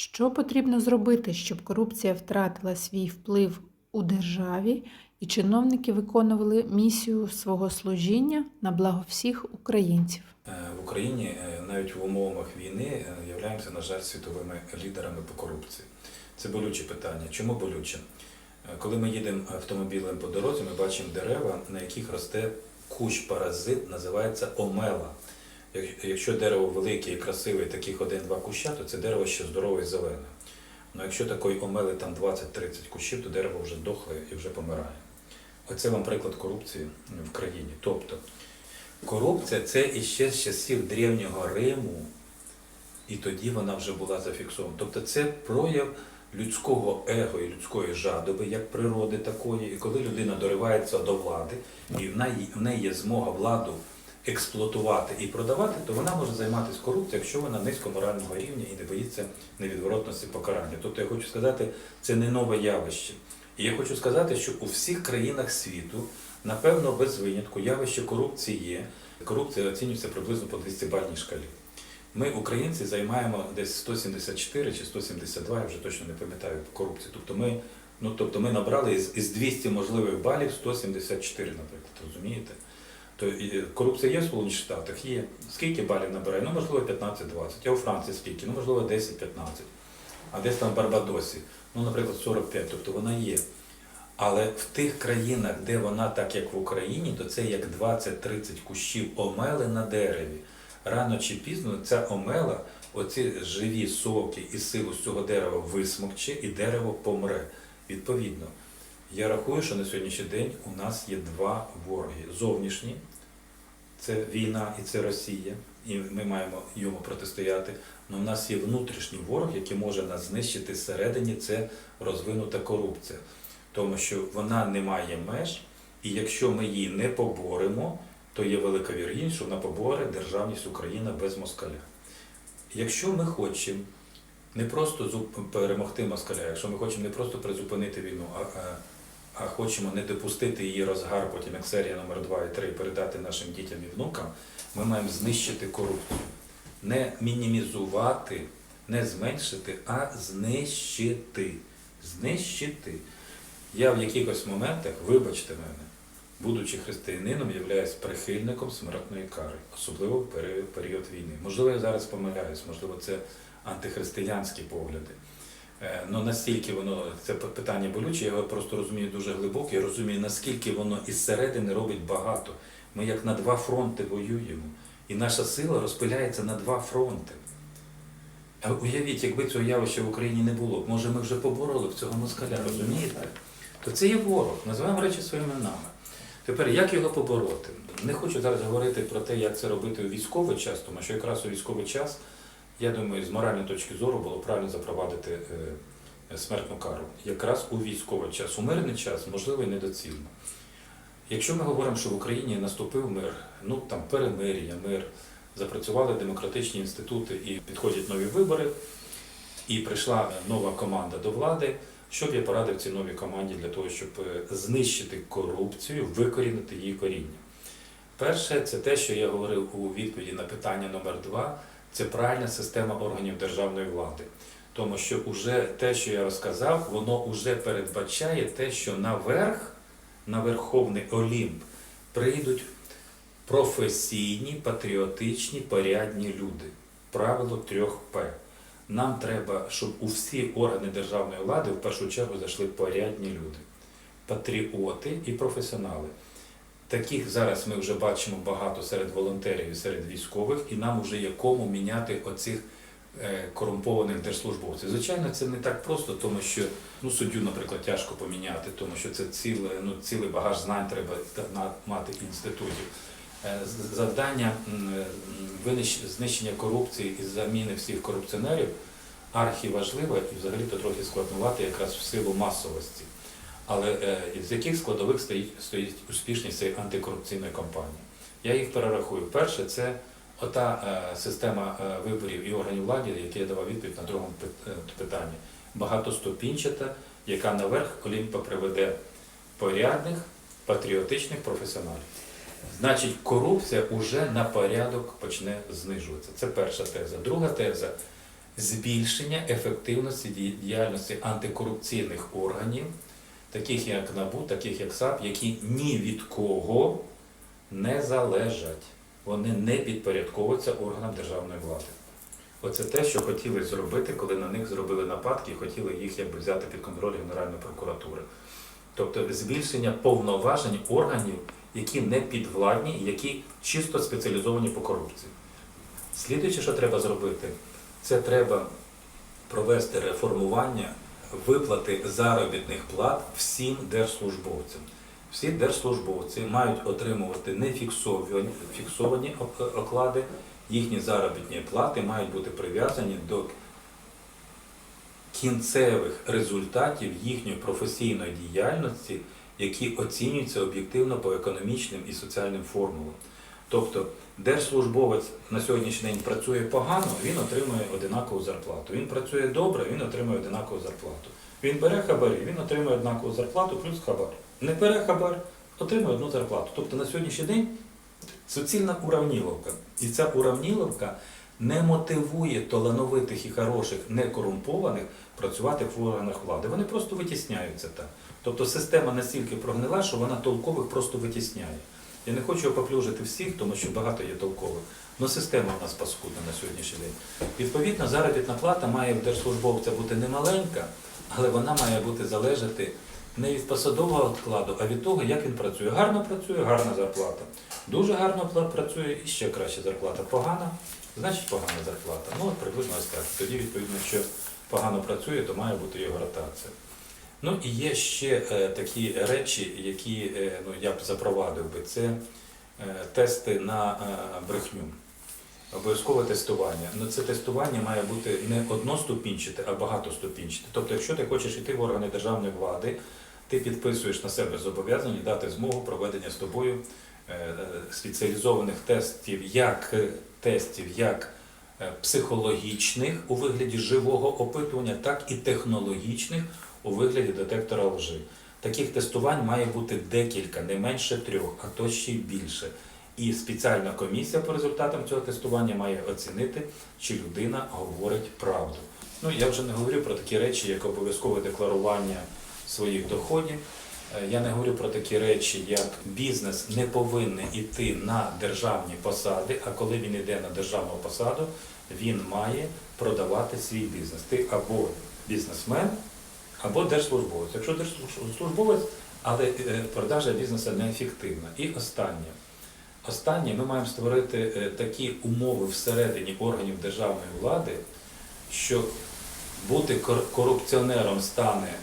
Що потрібно зробити, щоб корупція втратила свій вплив у державі і чиновники виконували місію свого служіння на благо всіх українців? Е, В Україні е, навіть в умовах війни е, являємося, на жаль, світовими лідерами по корупції. Це болюче питання. Чому болюче? Коли ми їдемо автомобілем по дорозі, ми бачимо дерева, на яких росте кущ паразит, називається омела. Як- Якщо дерево велике і красиве, таких один-два куща, то це дерево ще здорове і зелене. Ну якщо такої омели там 20-30 кущів, то дерево вже дохле і вже помирає. Оце вам приклад корупції в країні. Тобто Корупція це іще з часів Древнього Риму, і тоді вона вже була зафіксована. Тобто це прояв людського его і людської жадоби, як природи такої. І коли людина доривається до влади, і в неї є змога владу експлуатувати і продавати, то вона може займатися корупцією, якщо вона низькоморального рівня і не боїться невідворотності покарання. Тобто я хочу сказати, це не нове явище. І я хочу сказати, що у всіх країнах світу, напевно, без винятку, явище корупції є. Корупція оцінюється приблизно по 200-бальній шкалі. Ми, українці, займаємо десь 174 чи 172, я вже точно не пам'ятаю корупції. Тобто ми, ну, тобто ми набрали із, із 200 можливих балів 174, наприклад, розумієте? То корупція є в Сполучених Штатах? Є. Скільки балів набирає? Ну, можливо, 15-20. А у Франції скільки? Ну, можливо, 10-15. А десь там в Барбадосі, ну, наприклад, 45, тобто вона є. Але в тих країнах, де вона так, як в Україні, то це як 20-30 кущів омели на дереві. Рано чи пізно ця омела, оці живі соки і силу з цього дерева висмокче, і дерево помре. Відповідно, я рахую, що на сьогоднішній день у нас є два вороги. Зовнішні це війна і це Росія, і ми маємо йому протистояти. Але в нас є внутрішній ворог, який може нас знищити зсередині, це розвинута корупція. Тому що вона не має меж, і якщо ми її не поборемо, то є велика вірогідність, що вона поборе державність України без москаля. Якщо ми хочемо не просто перемогти москаля, якщо ми хочемо не просто призупинити війну, а, а, хочемо не допустити її розгар, потім як серія номер 2 і 3 передати нашим дітям і внукам, ми маємо знищити корупцію. Не мінімізувати, не зменшити, а знищити. Знищити. Я в якихось моментах, вибачте мене, будучи християнином, являюсь прихильником смертної кари, особливо в період війни. Можливо, я зараз помиляюсь, можливо, це антихристиянські погляди. Ну настільки воно це питання болюче, я його просто розумію дуже глибоко, я розумію, наскільки воно із середини робить багато. Ми як на два фронти воюємо, і наша сила розпиляється на два фронти. А уявіть, якби цього явища в Україні не було, може ми вже побороли б цього москаля, розумієте? То це є ворог, називаємо речі своїми іменами. Тепер як його побороти? Не хочу зараз говорити про те, як це робити у військовий час, тому що якраз у військовий час, я думаю, з моральної точки зору було правильно запровадити е, смертну кару. Якраз у військовий час. У мирний час, можливо, і недоцільно. Якщо ми говоримо, що в Україні наступив мир, ну там перемир'я, мир, запрацювали демократичні інститути і підходять нові вибори, і прийшла нова команда до влади, що б я порадив цій новій команді для того, щоб е, знищити корупцію, викорінити її коріння? Перше, це те, що я говорив у відповіді на питання номер два, це правильна система органів державної влади. Тому що уже те, що я розказав, воно вже передбачає те, що наверх, на Верховний Олімп, прийдуть професійні, патріотичні, порядні люди. Правило трьох П. Нам треба, щоб у всі органи державної влади в першу чергу зайшли порядні люди, патріоти і професіонали. Таких зараз ми вже бачимо багато серед волонтерів і серед військових, і нам вже є кому міняти оцих е, корумпованих держслужбовців. Звичайно, це не так просто, тому що ну, суддю, наприклад, тяжко поміняти, тому що це ціле, ну, цілий багаж знань треба мати інститутів. Е, Завдання е, знищення корупції і заміни всіх корупціонерів архіважливе і взагалі-то трохи складнувати якраз в силу масовості. Але е, з яких складових стоїть, стоїть успішність цієї антикорупційної кампанії? Я їх перерахую. Перше, це ота е, система е, виборів і органів влади, які я давав відповідь на другому питанні, багатоступінчата, яка наверх Олімпа приведе порядних, патріотичних професіоналів. Значить, корупція уже на порядок почне знижуватися. Це перша теза. Друга теза збільшення ефективності ді- діяльності антикорупційних органів, таких як НАБУ, таких як САП, які ні від кого не залежать. Вони не підпорядковуються органам державної влади. Оце те, що хотіли зробити, коли на них зробили нападки і хотіли їх якби взяти під контроль Генеральної прокуратури. Тобто збільшення повноважень органів, які не підвладні і які чисто спеціалізовані по корупції. Слідуюче, що треба зробити, це треба провести реформування виплати заробітних плат всім держслужбовцям. Всі держслужбовці мають отримувати не фіксовані, оклади, їхні заробітні плати мають бути прив'язані до кінцевих результатів їхньої професійної діяльності, які оцінюються об'єктивно по економічним і соціальним формулам. Тобто держслужбовець на сьогоднішній день працює погано, він отримує одинакову зарплату. Він працює добре, він отримує одинакову зарплату. Він бере хабарі, він отримує однакову зарплату плюс хабар. Не бере хабар, отримує одну зарплату. Тобто на сьогоднішній день суцільна уравніловка. І ця уравніловка не мотивує талановитих і хороших, некорумпованих працювати в органах влади. Вони просто витісняються там. Тобто система настільки прогнила, що вона толкових просто витісняє. Я не хочу поплюжити всіх, тому що багато є толкових. Але система у нас паскудна на сьогоднішній день. Відповідно, заробітна плата має в держслужбовця бути не маленька, але вона має бути залежати не від посадового складу, а від того, як він працює. Гарно працює, гарна зарплата. Дуже гарно працює і ще краща зарплата. Погана, значить погана зарплата. Ну, от приблизно ось так. Тоді, відповідно, що погано працює, то має бути його ротація. Ну і є ще е, такі речі, які е, ну, я б запровадив би. Це е, тести на е, брехню. Обов'язкове тестування. Ну, це тестування має бути не одноступінчате, а багатоступінчате. Тобто, якщо ти хочеш йти в органи державної влади, ти підписуєш на себе зобов'язання дати змогу проведення з тобою е, е, спеціалізованих тестів, як е, тестів, як е, психологічних у вигляді живого опитування, так і технологічних у вигляді детектора лжи. Таких тестувань має бути декілька, не менше трьох, а то ще й більше. І спеціальна комісія по результатам цього тестування має оцінити, чи людина говорить правду. Ну я вже не говорю про такі речі, як обов'язкове декларування своїх доходів. Е, Я не говорю про такі речі, як бізнес не повинен йти на державні посади, а коли він йде на державну посаду, він має продавати свій бізнес. Ти або бізнесмен, або держслужбовець. Якщо держслужбовець, але е, продажа бізнесу неефективна. І останнє. Останнє ми маємо створити е, такі умови всередині органів державної влади, що бути корупціонером стане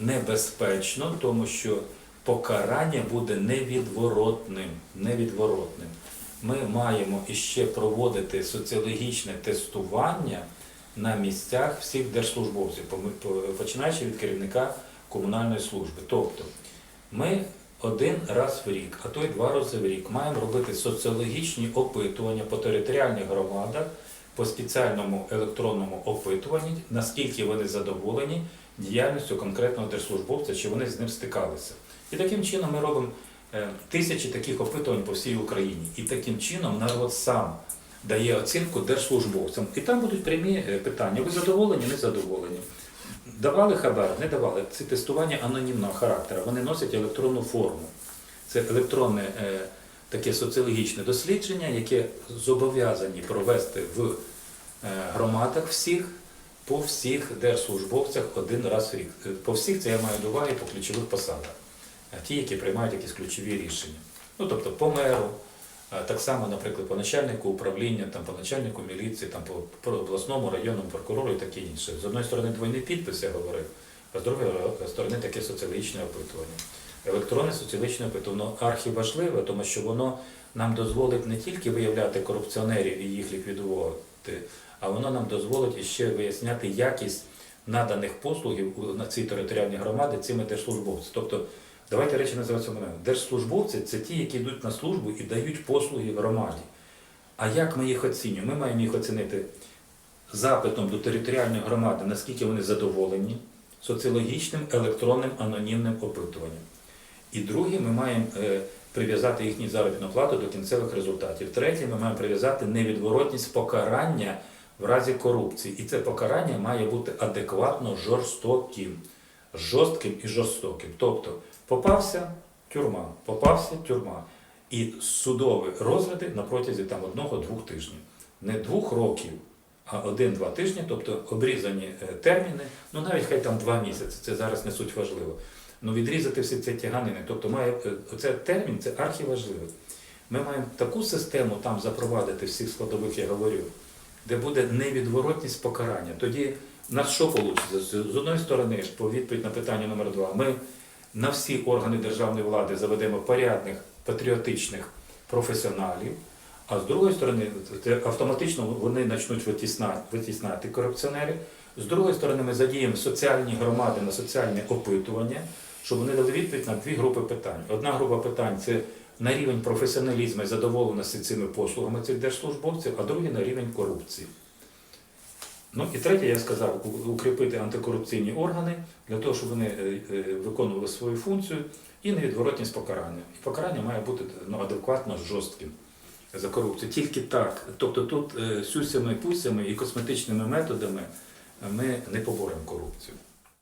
небезпечно, тому що покарання буде невідворотним. невідворотним. Ми маємо іще проводити соціологічне тестування на місцях всіх держслужбовців, починаючи від керівника комунальної служби. Тобто ми один раз в рік, а то й два рази в рік маємо робити соціологічні опитування по територіальних громадах, по спеціальному електронному опитуванні, наскільки вони задоволені діяльністю конкретного держслужбовця, чи вони з ним стикалися. І таким чином ми робимо е, тисячі таких опитувань по всій Україні. І таким чином народ сам дає оцінку держслужбовцям. І там будуть прямі е, питання: ви задоволені, не задоволені. Давали хабар, не давали. Це тестування анонімного характеру. Вони носять електронну форму. Це електронне е, таке соціологічне дослідження, яке зобов'язані провести в е, громадах всіх, по всіх держслужбовцях один раз в рік. Е, По всіх це я маю до уваги по ключових посадах. Е, Ті, які приймають якісь ключові рішення. Ну, тобто по меру, так само, наприклад, по начальнику управління, там, по начальнику міліції, там, по, обласному районному прокурору і таке інше. З одної сторони, двойний підпис, я говорив, а з другої сторони таке соціологічне опитування. Електронне соціологічне опитування архіважливе, тому що воно нам дозволить не тільки виявляти корупціонерів і їх ліквідувати, а воно нам дозволить іще виясняти якість наданих послугів у- на цій територіальній громаді цими держслужбовцями. Тобто, давайте речі називаються мене. Держслужбовці це ті, які йдуть на службу і дають послуги громаді. А як ми їх оцінюємо? Ми маємо їх оцінити запитом до територіальної громади, наскільки вони задоволені, соціологічним електронним анонімним опитуванням. І друге, ми маємо е, прив'язати їхню заробітну плату до кінцевих результатів. Третє, ми маємо прив'язати невідворотність покарання в разі корупції. І це покарання має бути адекватно жорстоким. Жорстким і жорстоким. Тобто попався тюрма, попався тюрма. І судові розгляди на протязі там одного-двох тижнів. Не двох років, а один-два тижні, тобто обрізані е, терміни, ну навіть хай там два місяці, це зараз не суть важливо. Ну відрізати всі ці тяганини. Тобто має е, оце термін це архіважливий. Ми маємо таку систему там запровадити всіх складових, я говорю, де буде невідворотність покарання. Тоді нас що вийде? З одної сторони, по відповідь на питання номер два, ми на всі органи державної влади заведемо порядних, патріотичних професіоналів, а з другої сторони, автоматично вони почнуть витісна- витісняти корупціонерів. З другої сторони, ми задіємо соціальні громади на соціальне опитування, щоб вони дали відповідь на дві групи питань. Одна група питань це на рівень професіоналізму і задоволеності цими послугами цих держслужбовців, а другий на рівень корупції. Ну і третє, я сказав, укріпити антикорупційні органи для того, щоб вони е, е, виконували свою функцію і невідворотність покарання. І покарання має бути ну, адекватно жорстким за корупцію. Тільки так. Тобто тут е, сюсями, пусями і косметичними методами ми не поборемо корупцію.